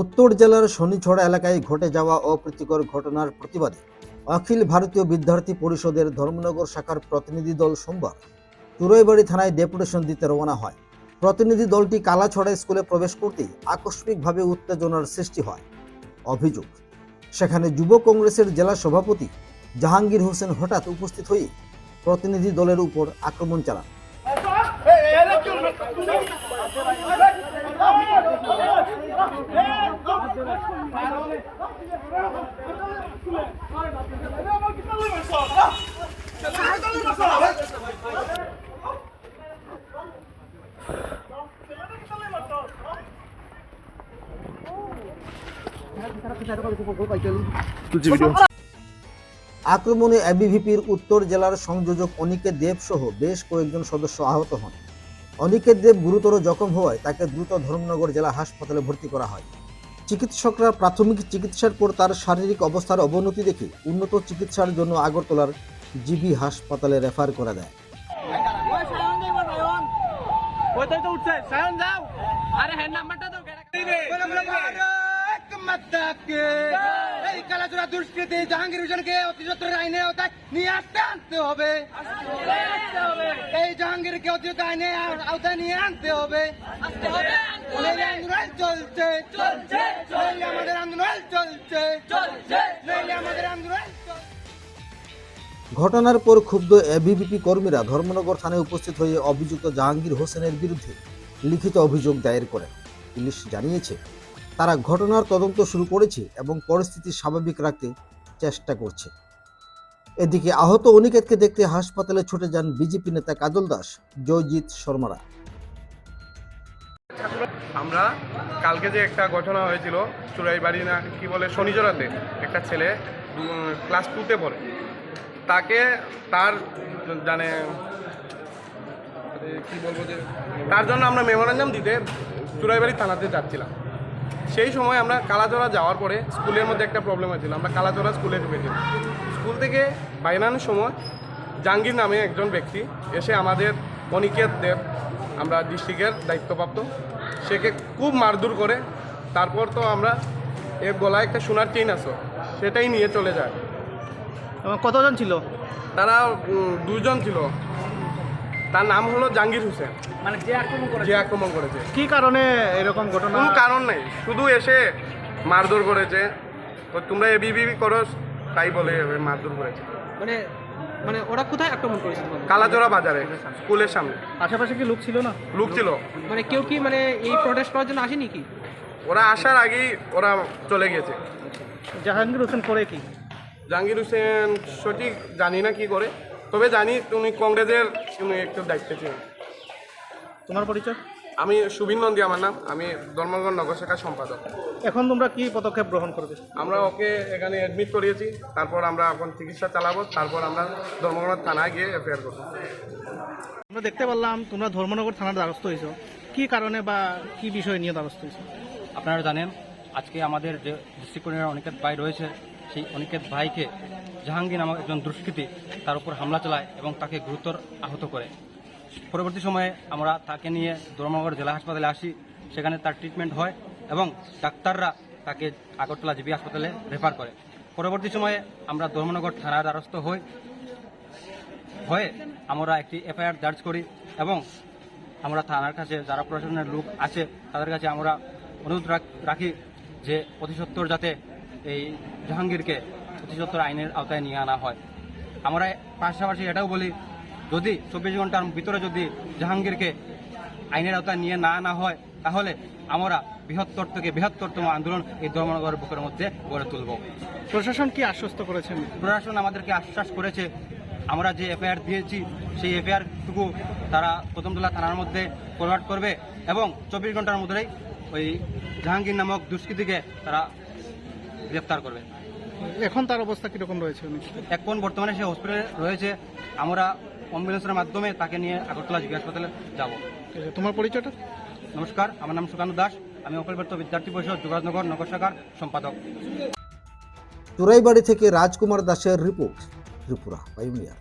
উত্তর জেলার শনিছড়া এলাকায় ঘটে যাওয়া অপ্রীতিকর ঘটনার প্রতিবাদে অখিল ভারতীয় বিদ্যার্থী পরিষদের ধর্মনগর শাখার প্রতিনিধি দল সোমবার চুরাইবাড়ি থানায় ডেপুটেশন দিতে রওনা হয়। প্রতিনিধি দলটি কালাছড়া স্কুলে প্রবেশ করতেই আকস্মিকভাবে উত্তেজনার সৃষ্টি হয়। অভিযোগ, সেখানে যুব কংগ্রেসের জেলা সভাপতি জাহাঙ্গীর হোসেন হঠাৎ উপস্থিত হয়ে প্রতিনিধি দলের উপর আক্রমণ চালান। আক্রমণে এবিভিপির উত্তর জেলার সংযোজক অনিকেত দেব সহ বেশ কয়েকজন সদস্য আহত হন। অনিকেত দেব গুরুতর জখম হওয়ায় তাকে দ্রুত ধর্মনগর জেলা হাসপাতালে ভর্তি করা হয়। চিকিৎসকরা প্রাথমিক চিকিৎসার পর তার শারীরিক অবস্থার অবনতি দেখে উন্নত চিকিৎসার জন্য আগরতলার জিবি হাসপাতালে রেফার করে দেয়। দুষ্কৃতি জাহাঙ্গীর হোসেনকে অতিসত্তরের আইনে নিয়ে আসতে আনতে হবে এই জাহাঙ্গীরকে অতিরিক্ত আইনে আওতায় নিয়ে আনতে হবে। আন্দোলন চলছে নইলে আমাদের আন্দোলন চলছে নইলে আমাদের আন্দোলন ঘটনার পর ক্ষুব্ধ এবিভিপি কর্মীরা ধর্মনগর থানায় উপস্থিত হয়ে অভিযুক্ত জাহাঙ্গীর হোসেনের বিরুদ্ধে লিখিত অভিযোগ দায়ের করেন। পুলিশ জানিয়েছে, তারা ঘটনার তদন্ত শুরু করেছে এবং পরিস্থিতি স্বাভাবিক রাখতে চেষ্টা করছে। এদিকে আহত অনিকেতকে দেখতে হাসপাতালে ছুটে যান বিজেপি নেতা কাজল দাস, জয়জিৎ শর্মারা। আমরা কালকে যে একটা ঘটনা হয়েছিল চুরাইবাড়ি না কি বলে শনিজরাতে একটা ছেলে ক্লাস টুতে পড়ে। তাকে তার জানে কি বলব যে, তার জন্য আমরা মেমোরান্ডাম দিতে চুরাইবাড়ি থানাতে যাচ্ছিলাম। সেই সময় আমরা কালাচড়া যাওয়ার পরে স্কুলের মধ্যে একটা প্রবলেম হয়েছিল, আমরা কালাচড়া স্কুলে ঢুকেছিলাম স্কুল থেকে বাইরানোর সময় জাহাঙ্গীর নামে একজন ব্যক্তি এসে আমাদের অনিকেত দেব আমরা ডিস্ট্রিক্টের দায়িত্বপ্রাপ্ত। সেকে খুব মারধর করে। তারপর তো আমরা এর গলায় একটা সোনার চেইন আছে সেটাই নিয়ে চলে যায়। এবং কতজন ছিল? তারা দুজন ছিল। তার নাম হলো জাহাঙ্গীর হোসেন। মানে যে আক্রমণ করে যে আক্রমণ করেছে। কি কারণে এরকম ঘটনা? কোনো কারণ নেই। শুধু এসে মারধর করেছে। তো তোমরা এবিবি করো তাই বলে মারধর করেছে। মানে মানে ওরা কোথায় আক্রমণ করেছিল তোমাদের? কালাচোরা বাজারে স্কুলের সামনে। আশেপাশে কি লোক ছিল না? লোক ছিল। মানে কেউ কি মানে এই প্রটেস্ট করার জন্য আসেনি কি? ওরা আসার আগেই ওরা চলে গেছে জাহাঙ্গীর হোসেন করে কি? জাহাঙ্গীর হোসেন সঠিক জানি না কি করে। তবে জানি তুমি কংগ্রেসের তুমি একটু দায়িত্বে ছিলেন তোমার পরিচয়? আমি সুবিন নন্দী আমার নাম। আমি ধর্মগঞ্জ নগর শাখার সম্পাদক। এখন তোমরা কি পদক্ষেপ গ্রহণ করবে? আমরা ওকে এখানে অ্যাডমিট করিয়েছি। তারপর আমরা এখন চিকিৎসা চালাবো। তারপর আমরা ধর্মগঞ্জ থানায় গিয়ে এফআইআর করব। আমরা দেখতে পারলাম তোমরা ধর্মনগর থানার দ্বারস্থ হয়েছো। কি কারণে বা কি বিষয় নিয়ে দ্বারস্থ হয়েছো? আপনারা জানেন আজকে আমাদের যে কোর্ডিনেটর অনিকেত ভাই রয়েছে সেই অনিকেত ভাইকে জাহাঙ্গীর নামক একজন দুষ্কৃতী তার উপর হামলা চালায় এবং তাকে গুরুতর আহত করে। পরবর্তী সময়ে আমরা তাকে নিয়ে ধর্মনগর জেলা হাসপাতালে আসি, সেখানে তার ট্রিটমেন্ট হয় এবং ডাক্তাররা তাকে আগরতলা জিবি হাসপাতালে রেফার করে। পরবর্তী সময়ে আমরা ধর্মনগর থানার দ্বারস্থ হই, হয়ে আমরা একটি এফআইআর দার্জ করি এবং আমরা থানার কাছে যারা প্রশাসনের লোক আছে, তাদের কাছে আমরা অনুরোধ রাখ- যে অতিসত্বর যাতে এই জাহাঙ্গীরকে অতিসত্বর আইনের আওতায় নিয়ে আনা হয়। আমরা পাশাপাশি এটাও বলি যদি চব্বিশ ঘণ্টার ভিতরে যদি জাহাঙ্গীরকে আইনের আওতায় নিয়ে না আনা হয় তাহলে আমরা বৃহত্তর থেকে বৃহত্তরতম আন্দোলন এই ধর্মনগর বুকের মধ্যে গড়ে তুলব। প্রশাসন কি আশ্বস্ত করেছেন? প্রশাসন আমাদেরকে আশ্বাস করেছে। আমরা যে এফআইআর দিয়েছি সেই এফআইআর টুকু তারা প্রথমতলা থানার মধ্যে ফরওয়ার্ড করবে এবং চব্বিশ ঘণ্টার মধ্যেই ওই জাহাঙ্গীর নামক দুষ্কৃতীকে তারা গ্রেফতার করবে। এখন তার অবস্থা কীরকম রয়েছে? এখন বর্তমানে সে হসপিটালে রয়েছে। আমরা অ্যাম্বুলেন্সের মাধ্যমে তাকে নিয়ে আগরতলা জিবি হাসপাতালে যাব। ঠিক আছে, তোমার পরিচয়টা? নমস্কার আমার নাম সুকান্ত দাস। আমি অকলবর্ত বিদ্যার্থী পরিষদ যোগাযোগনগর নগর শাখার সম্পাদক। চোরাইবাড়ি থেকে রাজকুমার দাসের রিপোর্ট ত্রিপুরা পাইনিয়ার